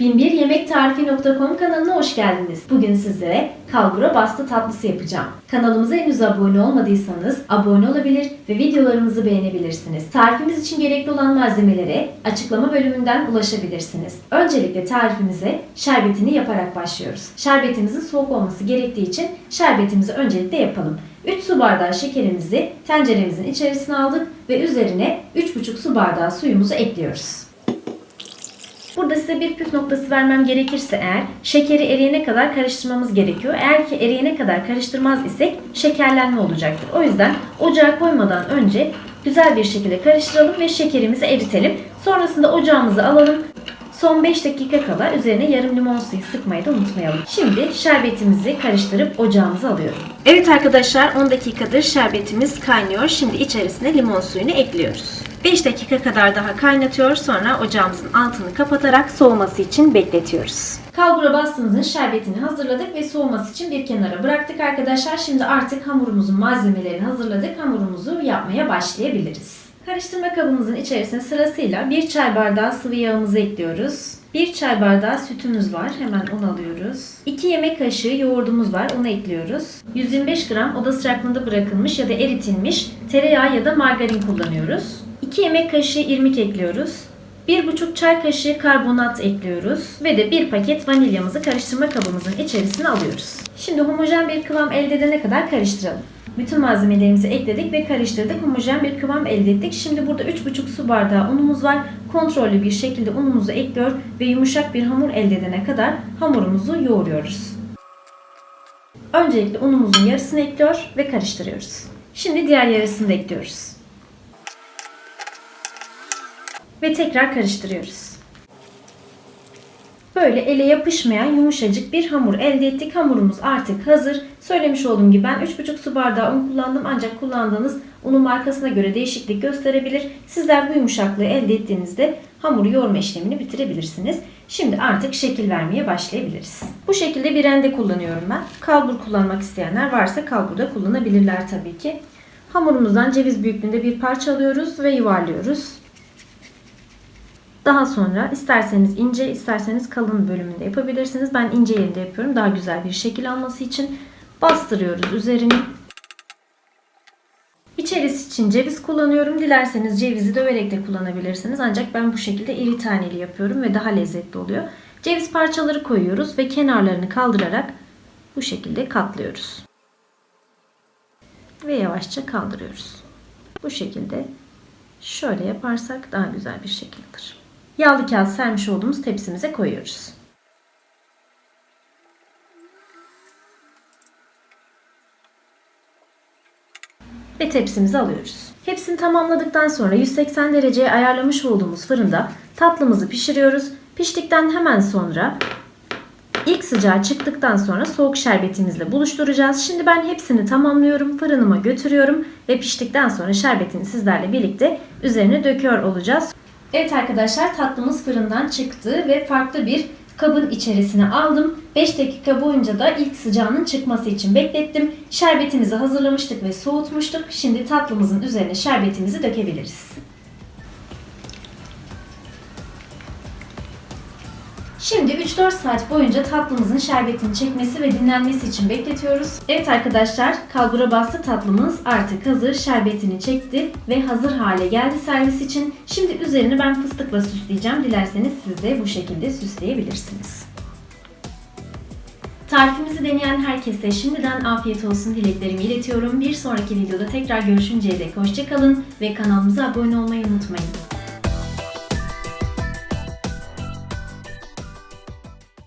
1001yemektarifi.com kanalına hoş geldiniz. Bugün sizlere kalbura bastı tatlısı yapacağım. Kanalımıza henüz abone olmadıysanız abone olabilir ve videolarımızı beğenebilirsiniz. Tarifimiz için gerekli olan malzemelere açıklama bölümünden ulaşabilirsiniz. Öncelikle tarifimize şerbetini yaparak başlıyoruz. Şerbetimizin soğuk olması gerektiği için şerbetimizi öncelikle yapalım. 3 su bardağı şekerimizi tenceremizin içerisine aldık ve üzerine 3,5 su bardağı suyumuzu ekliyoruz. Burada size bir püf noktası vermem gerekirse eğer şekeri eriyene kadar karıştırmamız gerekiyor. Eğer ki eriyene kadar karıştırmaz isek şekerlenme olacaktır. O yüzden ocağa koymadan önce güzel bir şekilde karıştıralım ve şekerimizi eritelim. Sonrasında ocağımızı alalım. Son 5 dakika kala üzerine yarım limon suyu sıkmayı da unutmayalım. Şimdi şerbetimizi karıştırıp ocağımıza alıyorum. Evet arkadaşlar 10 dakikadır şerbetimiz kaynıyor. Şimdi içerisine limon suyunu ekliyoruz. 5 dakika kadar daha kaynatıyor. Sonra ocağımızın altını kapatarak soğuması için bekletiyoruz. Kalbura bastığımızın şerbetini hazırladık ve soğuması için bir kenara bıraktık arkadaşlar. Şimdi artık hamurumuzun malzemelerini hazırladık. Hamurumuzu yapmaya başlayabiliriz. Karıştırma kabımızın içerisine sırasıyla 1 çay bardağı sıvı yağımızı ekliyoruz. 1 çay bardağı sütümüz var. Hemen onu alıyoruz. 2 yemek kaşığı yoğurdumuz var. Onu ekliyoruz. 125 gram oda sıcaklığında bırakılmış ya da eritilmiş tereyağı ya da margarin kullanıyoruz. 2 yemek kaşığı irmik ekliyoruz. 1,5 çay kaşığı karbonat ekliyoruz ve de 1 paket vanilyamızı karıştırma kabımızın içerisine alıyoruz. Şimdi homojen bir kıvam elde edene kadar karıştıralım. Bütün malzemelerimizi ekledik ve karıştırdık. Homojen bir kıvam elde ettik. Şimdi burada 3,5 su bardağı unumuz var. Kontrollü bir şekilde unumuzu ekliyor ve yumuşak bir hamur elde edene kadar hamurumuzu yoğuruyoruz. Öncelikle unumuzun yarısını ekliyor ve karıştırıyoruz. Şimdi diğer yarısını da ekliyoruz. Ve tekrar karıştırıyoruz. Böyle ele yapışmayan yumuşacık bir hamur elde ettik. Hamurumuz artık hazır. Söylemiş olduğum gibi ben 3,5 su bardağı un kullandım ancak kullandığınız unun markasına göre değişiklik gösterebilir. Sizler bu yumuşaklığı elde ettiğinizde hamuru yoğurma işlemini bitirebilirsiniz. Şimdi artık şekil vermeye başlayabiliriz. Bu şekilde bir rende kullanıyorum ben. Kalbur kullanmak isteyenler varsa kalbur da kullanabilirler tabii ki. Hamurumuzdan ceviz büyüklüğünde bir parça alıyoruz ve yuvarlıyoruz. Daha sonra isterseniz ince isterseniz kalın bölümünde yapabilirsiniz. Ben ince yerinde yapıyorum daha güzel bir şekil alması için. Bastırıyoruz üzerini. İçerisi için ceviz kullanıyorum. Dilerseniz cevizi döverek de kullanabilirsiniz. Ancak ben bu şekilde iri taneli yapıyorum ve daha lezzetli oluyor. Ceviz parçaları koyuyoruz ve kenarlarını kaldırarak bu şekilde katlıyoruz. Ve yavaşça kaldırıyoruz. Bu şekilde şöyle yaparsak daha güzel bir şekil alır. Yağlı kağıt sermiş olduğumuz tepsimize koyuyoruz. Ve tepsimizi alıyoruz. Hepsini tamamladıktan sonra 180 dereceye ayarlamış olduğumuz fırında tatlımızı pişiriyoruz. Piştikten hemen sonra ilk sıcağı çıktıktan sonra soğuk şerbetimizle buluşturacağız. Şimdi ben hepsini tamamlıyorum. Fırınıma götürüyorum ve piştikten sonra şerbetini sizlerle birlikte üzerine döküyor olacağız. Evet arkadaşlar tatlımız fırından çıktı ve farklı bir kabın içerisine aldım. 5 dakika boyunca da ilk sıcağının çıkması için beklettim. Şerbetimizi hazırlamıştık ve soğutmuştuk. Şimdi tatlımızın üzerine şerbetimizi dökebiliriz. Şimdi 3-4 saat boyunca tatlımızın şerbetini çekmesi ve dinlenmesi için bekletiyoruz. Evet arkadaşlar kalbura bastı tatlımız artık hazır. Şerbetini çekti ve hazır hale geldi servis için. Şimdi üzerini ben fıstıkla süsleyeceğim. Dilerseniz siz de bu şekilde süsleyebilirsiniz. Tarifimizi deneyen herkese şimdiden afiyet olsun dileklerimi iletiyorum. Bir sonraki videoda tekrar görüşünceye dek hoşçakalın ve kanalımıza abone olmayı unutmayın.